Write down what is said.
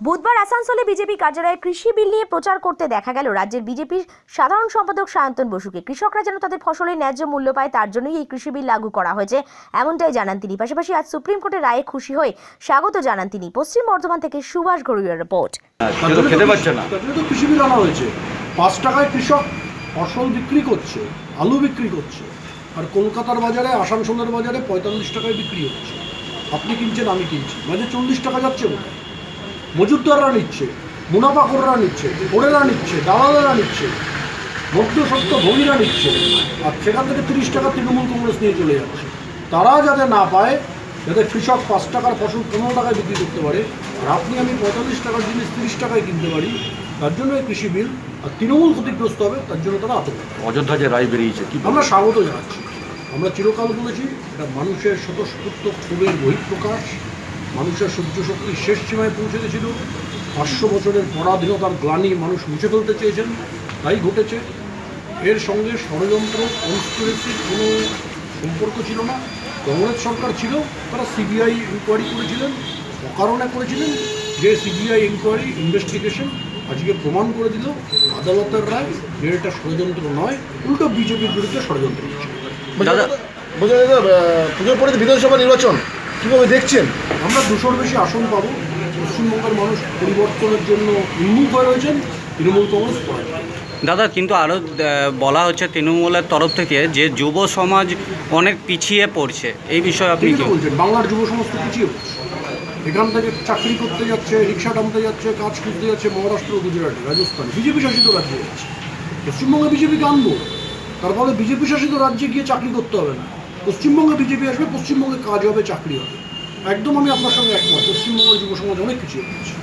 বুধবার আসানসোলে বিজেপি কার্যালয়ে কৃষি বিল নিয়ে প্রচার করতে দেখা গেল। রাজ্যের বিজেপির সাধারণ সম্পাদক সায়ন্তন বসুকে। কৃষকরা যেন তাদের ফসলের ন্যায্য মূল্য পায় তার জন্যই এই কৃষি বিল লাগু করা হয়েছে এমনটাই জানান তিনি। পাশাপাশি আজ সুপ্রিম কোর্টের রায়ে খুশি হয়ে স্বাগত জানান তিনি। পশ্চিম বর্ধমান থেকে সুভাষ ঘড়ুইয়ার রিপোর্ট। খেতে পাচ্ছে না। তার জন্য তো কৃষি বিল আনা হয়েছে। পাঁচ টাকায় কৃষক ফসল বিক্রি করছে আলু বিক্রি করছে আর কলকাতার বাজারে আসানসোলের বাজারে পঁয়তাল্লিশ টাকায় বিক্রি হচ্ছে। আপনি কিনছেন আমি কিনছি। মাঝে চল্লিশ টাকা যাচ্ছে কোথায় মজুরদাররা নিচ্ছে মুনাফাখোররা নিচ্ছে ওরেরা নিচ্ছে দালালেরা নিচ্ছে মধ্যসত্ত্ব ভোগীরা নিচ্ছে আর সেখান থেকে তিরিশ টাকা তৃণমূল কংগ্রেস নিয়ে চলে যাচ্ছে। তারা যাতে না পায় যাতে কৃষক পাঁচ টাকার ফসল পনেরো টাকায় বিক্রি করতে পারে আর আপনি আমি পঁয়তাল্লিশ টাকার জিনিস তিরিশ টাকায় কিনতে পারি তার জন্য এই কৃষি বিল আর তৃণমূল ক্ষতিগ্রস্ত হবে তার জন্য তারা আতঙ্ক অযোধ্যা যে রায় বেরিয়েছে কি আমরা স্বাগত জানাচ্ছি। আমরা চিরকাল বলেছি এটা মানুষের স্বতঃস্ফূর্ত ক্ষোভের বহিঃপ্রকাশ মানুষের সহ্য শক্তি শেষ সীমায় পৌঁছে গেছিল পাঁচশো বছরের পরাধীনতার গ্লানি মানুষ মুছে ফেলতে চেয়েছেন তাই ঘটেছে এর সঙ্গে ষড়যন্ত্র কনস্পিরেসির কোনো সম্পর্ক ছিল না কংগ্রেস সরকার ছিল তারা সিবিআই ইনকোয়ারি করেছিলেন অকারণে করেছিলেন যে সিবিআই ইনকোয়ারি ইনভেস্টিগেশন আজকে প্রমাণ করে দিল আদালতের রায় যে এটা ষড়যন্ত্র নয় উল্টো বিজেপির বিরুদ্ধে ষড়যন্ত্র হচ্ছে দাদা বলছেন দাদা পুজোর পরে তো বিধানসভা নির্বাচন কীভাবে দেখছেন? আমরা দুশোর বেশি আসন পাবো। পশ্চিমবঙ্গের মানুষ পরিবর্তনের জন্য উন্মুখ হয়ে রয়েছেন। তৃণমূল কংগ্রেস দাদা কিন্তু আরও বলা হচ্ছে তৃণমূলের তরফ থেকে যে যুব সমাজ অনেক পিছিয়ে পড়ছে। এই বিষয়ে আপনি কি বলছেন। বাংলার যুব সমস্ত পিছিয়ে পড়ছে। এখান থেকে চাকরি করতে যাচ্ছে রিক্সা টানতে যাচ্ছে কাজ করতে যাচ্ছে মহারাষ্ট্র গুজরাটে রাজস্থান। বিজেপি শাসিত রাজ্যে যাচ্ছে। পশ্চিমবঙ্গে বিজেপিকে আনব। তার ফলে বিজেপি শাসিত রাজ্যে গিয়ে চাকরি করতে হবে না। পশ্চিমবঙ্গে বিজেপি আসবে, পশ্চিমবঙ্গে কাজ হবে, চাকরি হবে। একদম আমি আপনার সঙ্গে একমত, পশ্চিমবঙ্গের যুব সমাজ অনেক কিছু পড়ছে।